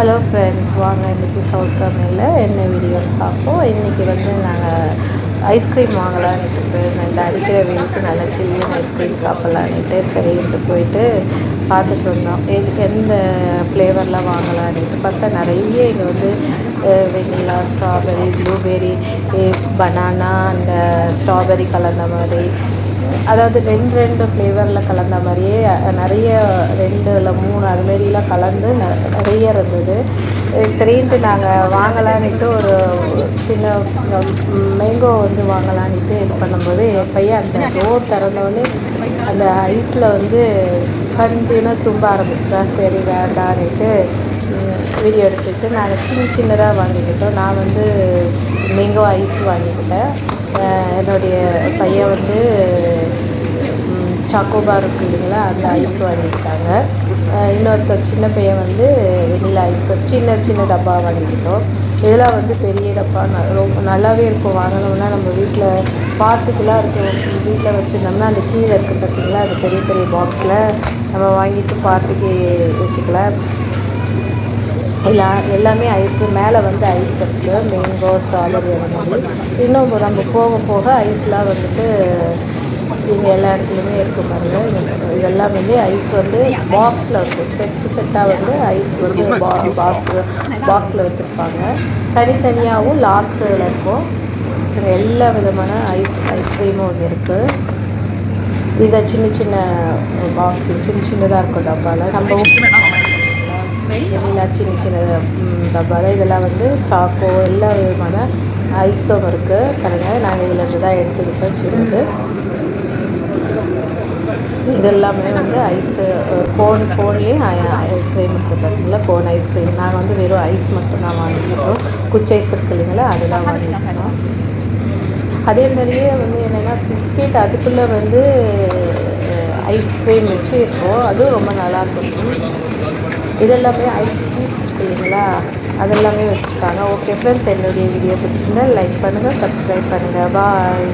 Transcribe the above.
Hello friends வாங்க இன்றைக்கி south சமையலில் என்ன வீடியோ பார்ப்போம். இன்றைக்கி வந்து நாங்கள் ஐஸ்கிரீம் வாங்கலான்ட்டு போயிருந்தோம் இந்த அடிக்கிற வெயிலுக்கு நல்லா சில்லுன்னு ஐஸ்கிரீம் சாப்பிட்லான்ட்டு சரின்ட்டு போயிட்டு பார்த்துட்டு இருந்தோம் எதுக்கு எந்த ஃப்ளேவர்லாம் வாங்கலான்ட்டு பார்த்தா நிறைய இங்கே வந்து வெண்ணிலா ஸ்ட்ராபெரி ப்ளூபெரி பனானா அந்த ஸ்ட்ராபெரி கலந்த மாதிரி அதாவது ரெண்டு ரெண்டு ஃப்ளேவரில் கலந்த மாதிரியே நிறைய ரெண்டு இல்லை மூணு அதுமாரிலாம் கலந்து ந நிறைய இருந்தது. சரின்ட்டு நாங்கள் வாங்கலான்ட்டு ஒரு சின்ன மேங்கோ வந்து வாங்கலான்ட்டு இது பண்ணும்போது என் பையன் அந்த டோர் திறந்தோடனே அந்த ஐஸில் வந்து கண்டினியூ தும்ப ஆரம்பிச்சிட்டா சரி வேண்டான்ட்டு வீடியோ எடுத்துக்கிட்டு நாங்கள் சின்ன சின்னதாக வாங்கிக்கிட்டோம். நான் வந்து மேங்கோ ஐஸ் வாங்கிக்கிட்டேன். என்னுடைய பையன் வந்து சாக்கோபார் இருக்குது இல்லைங்களா அந்த ஐஸ் வாங்கியிருக்காங்க. இன்னொருத்த சின்ன பையன் வந்து வெண்ணிலா ஐஸ் சின்ன சின்ன டப்பா வாங்கிக்கிட்டோம் இதெல்லாம் வந்து பெரிய டப்பா ரொம்ப நல்லாவே இருக்கும் வாங்கினோம்னா நம்ம வீட்டில் பார்த்துக்கெலாம் இருக்கும். வீட்டில் வச்சுருந்தோம்னா அந்த கீழே இருக்குது பார்த்தீங்களா அது பெரிய பெரிய பாக்ஸில் நம்ம வாங்கிட்டு பார்த்துக்கு வச்சுக்கலாம். எல்லா எல்லாமே ஐஸ்கிரீம் மேலே வந்து ஐஸ் இருக்குது மேங்கோ ஸ்ட்ராபெரி அந்த மாதிரி. இன்னும் நம்ம போக போக ஐஸ்லாம் வந்துட்டு இங்கே எல்லா இடத்துலையுமே இருக்கும் பாருங்கள் இதெல்லாம் வந்து ஐஸ் வந்து பாக்ஸில் இருக்கும் செட்டு செட்டாக வந்து ஐஸ் வந்து பா பாக்ஸில் பாக்ஸில் வச்சுருப்பாங்க. தனித்தனியாகவும் லாஸ்ட்டில் இருக்கும் எல்லா விதமான ஐஸ் ஐஸ்கிரீமும் இங்கே இருக்குது இதை சின்ன சின்ன பாக்ஸ் சின்ன சின்னதாக இருக்கும் டப்பாவில் நம்ம சின்ன சின்ன டப்பாவில் இதெல்லாம் வந்து சாக்கோ எல்லா விதமான ஐஸும் இருக்குது பாருங்கள் நாங்கள் இதில் தான் எடுத்துக்கிட்டோம் சின்னது இதெல்லாமே வந்து ஐஸு கோன் கோன்லேயும் ஐஸ்கிரீம் இருக்குது பார்த்தீங்களா கோன் ஐஸ்கிரீம் நாங்கள் வந்து வெறும் ஐஸ் மட்டும்தான் வாங்கிக்கிட்டோம் குச்சி ஐஸ் இருக்கு இல்லைங்களா? அதெல்லாம் வாங்கிக்கிட்டோம் அதே மாதிரியே வந்து என்னென்னா பிஸ்கெட் அதுக்குள்ளே வந்து ஐஸ்கிரீம் வச்சு இருக்கும் அதுவும் ரொம்ப நல்லாயிருக்கும் இதெல்லாமே ஐஸ் க்யூப்ஸ் இருக்குது இல்லைங்களா? அதெல்லாமே வச்சுருக்காங்க. ஓகே ஃப்ரெண்ட்ஸ் என்னுடைய வீடியோ பிடிச்சிருந்தா லைக் பண்ணுங்கள் சப்ஸ்கிரைப் பண்ணுங்கள் பாய்